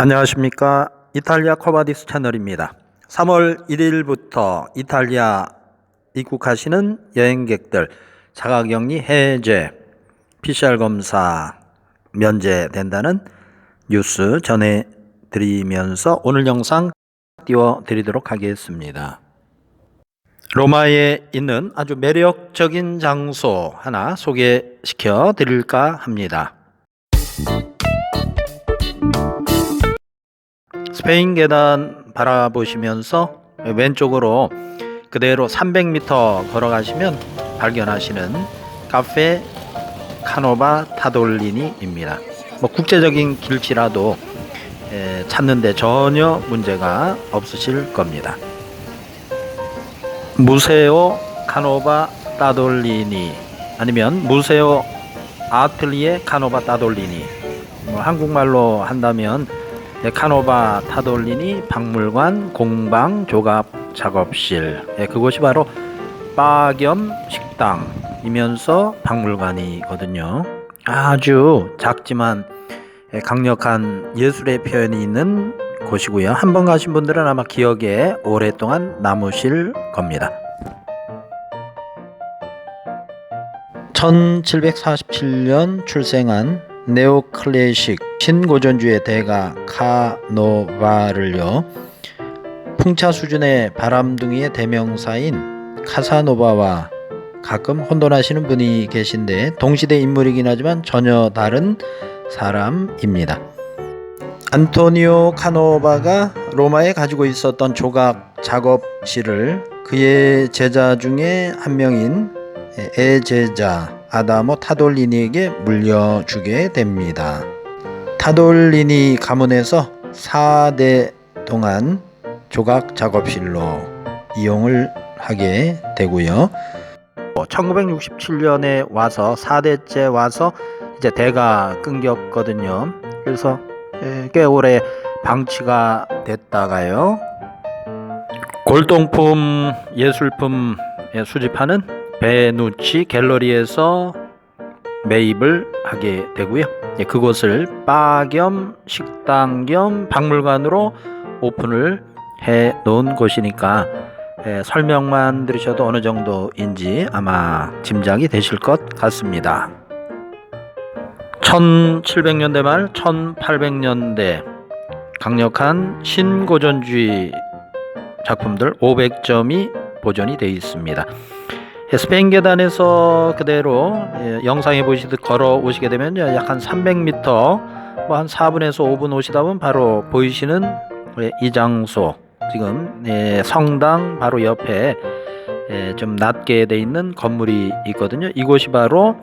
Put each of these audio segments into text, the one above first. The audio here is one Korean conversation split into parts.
안녕하십니까. 이탈리아 코바디스 채널입니다. 3월 1일부터 이탈리아 입국하시는 여행객들 자가격리 해제, PCR 검사 면제된다는 뉴스 전해드리면서 오늘 영상 띄워드리도록 하겠습니다. 로마에 있는 아주 매력적인 장소 하나 소개시켜 드릴까 합니다. 스페인 계단 바라보시면서 왼쪽으로 그대로 300m 걸어가시면 발견하시는 카페 카노바 타돌리니입니다. 뭐 국제적인 길치라도 에, 찾는데 전혀 문제가 없으실 겁니다. 무세오 카노바 따돌리니 아니면 무세오 아틀리에 카노바 따돌리니 뭐 한국말로 한다면 네, 카노바 타돌리니 박물관 공방 조갑 작업실 예, 그곳이 바로 빠겸 식당이면서 박물관이거든요. 아주 작지만 예, 강력한 예술의 표현이 있는 곳이고요. 한번 가신 분들은 아마 기억에 오랫동안 남으실 겁니다. 1747년 출생한 네오클래식 신고전주의 대가 카노바를요 풍차 수준의 바람둥이의 대명사인 카사노바와 가끔 혼돈하시는 분이 계신데 동시대 인물이긴 하지만 전혀 다른 사람입니다. 안토니오 카노바가 로마에 가지고 있었던 조각 작업실을 그의 제자 중에 한 명인 애제자 아다모 타돌리니에게 물려주게 됩니다. 타돌리니 가문에서 4대 동안 조각 작업실로 이용을 하게 되고요. 1967년에 와서 4대째 와서 이제 대가 끊겼거든요. 그래서 예, 꽤 오래 방치가 됐다가요. 골동품 예술품 예, 수집하는 베누치 갤러리에서 매입을 하게 되고요. 예, 그곳을 바 겸 식당 겸 박물관으로 오픈을 해 놓은 곳이니까 예, 설명만 들으셔도 어느 정도인지 아마 짐작이 되실 것 같습니다. 1700년대 말 1800년대 강력한 신고전주의 작품들 500점이 보존이 되어 있습니다. 예, 스페인 계단에서 그대로 예, 영상에 보시듯 걸어 오시게 되면 약한 300m 뭐 한 4분에서 5분 오시다 보면 바로 보이시는 예, 이 장소 지금 예, 성당 바로 옆에 예, 좀 낮게 돼 있는 건물이 있거든요. 이곳이 바로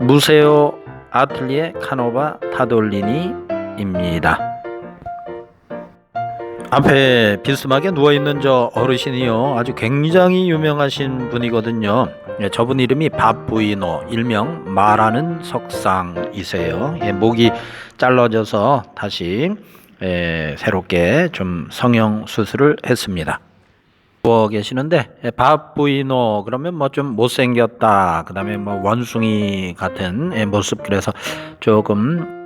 무세오 아틀리에 카노바 타돌리니입니다. 앞에 비스듬하게 누워있는 저 어르신이요. 아주 굉장히 유명하신 분이거든요. 예, 저분 이름이 바부이노, 일명 말하는 석상이세요. 예, 목이 잘라져서 다시 예, 새롭게 좀 성형 수술을 했습니다. 누워 계시는데 예, 바부이노 그러면 뭐 좀 못생겼다 그다음에 뭐 원숭이 같은 예, 모습 그래서 조금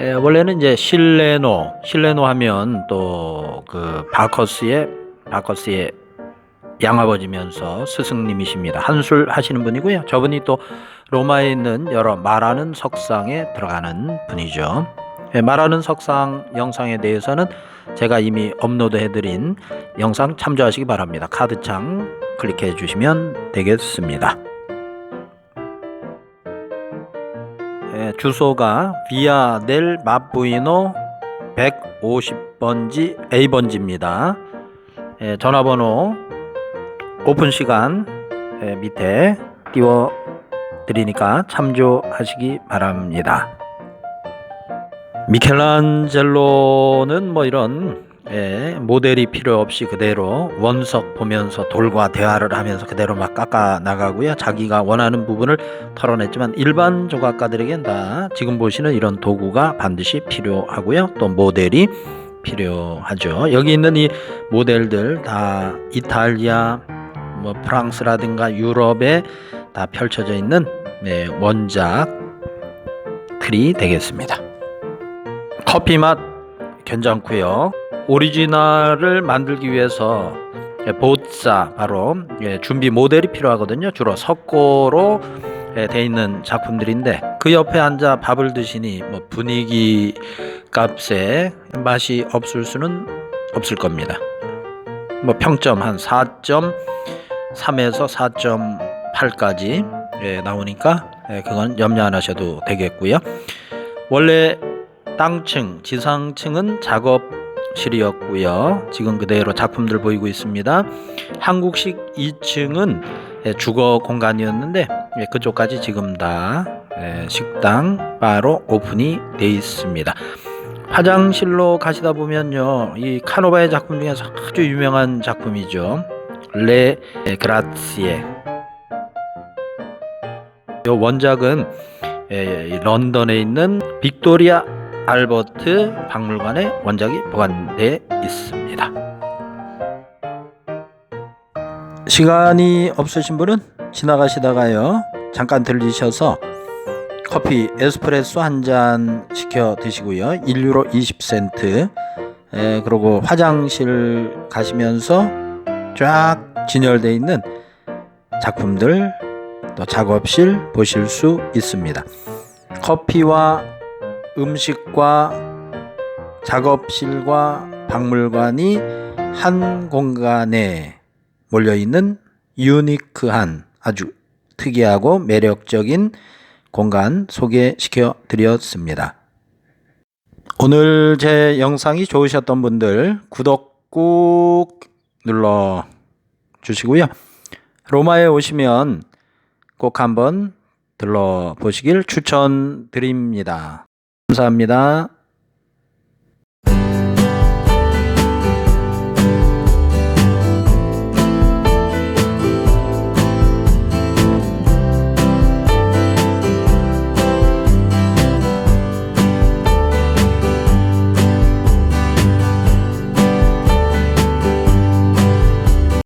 예, 원래는 이제 실레노 실레노 하면 또 그 바커스의 바커스의 양아버지면서 스승님이십니다. 한술 하시는 분이고요. 저분이 또 로마에 있는 여러 말하는 석상에 들어가는 분이죠. 예, 말하는 석상 영상에 대해서는 제가 이미 업로드해드린 영상 참조하시기 바랍니다. 카드창 클릭해 주시면 되겠습니다. 예, 주소가 비아 델 마부이노 150번지 A번지입니다. 예, 전화번호 오픈 시간 예, 밑에 띄워 드리니까 참조하시기 바랍니다. 미켈란젤로는 뭐 이런 예, 모델이 필요 없이 그대로 원석 보면서 돌과 대화를 하면서 그대로 막 깎아 나가고요. 자기가 원하는 부분을 털어냈지만 일반 조각가들에겐 다 지금 보시는 이런 도구가 반드시 필요하고요. 또 모델이 필요하죠. 여기 있는 이 모델들 다 이탈리아, 뭐 프랑스라든가 유럽에 다 펼쳐져 있는 네, 원작 틀이 되겠습니다. 커피 맛 괜찮고요. 오리지널을 만들기 위해서 예, 보짜 바로 예, 준비 모델이 필요하거든요. 주로 석고로 예, 돼 있는 작품들인데 그 옆에 앉아 밥을 드시니 뭐 분위기 값에 맛이 없을 수는 없을 겁니다. 뭐 평점 한 4.3에서 4.8까지 예, 나오니까 예, 그건 염려 안 하셔도 되겠고요. 원래 땅층, 지상층은 작업실이었고요. 지금 그대로 작품들 보이고 있습니다. 한국식 2층은 예, 주거 공간이었는데 예, 그쪽까지 지금 다 예, 식당, 바로 오픈이 돼 있습니다. 화장실로 가시다 보면요, 이 카노바의 작품 중에서 아주 유명한 작품이죠. 레 그라치에. 이 원작은 런던에 있는 빅토리아 알버트 박물관에 원작이 보관되어 있습니다. 시간이 없으신 분은 지나가시다가요 잠깐 들리셔서 커피 에스프레소 한 잔 시켜 드시고요. 1유로 20센트. 에, 그리고 화장실 가시면서 쫙 진열되어 있는 작품들 또 작업실 보실 수 있습니다. 커피와 음식과 작업실과 박물관이 한 공간에 몰려 있는 유니크한 아주 특이하고 매력적인 공간 소개시켜 드렸습니다. 오늘 제 영상이 좋으셨던 분들 구독 꾹 눌러 주시고요. 로마에 오시면 꼭 한번 들러 보시길 추천드립니다. 감사합니다.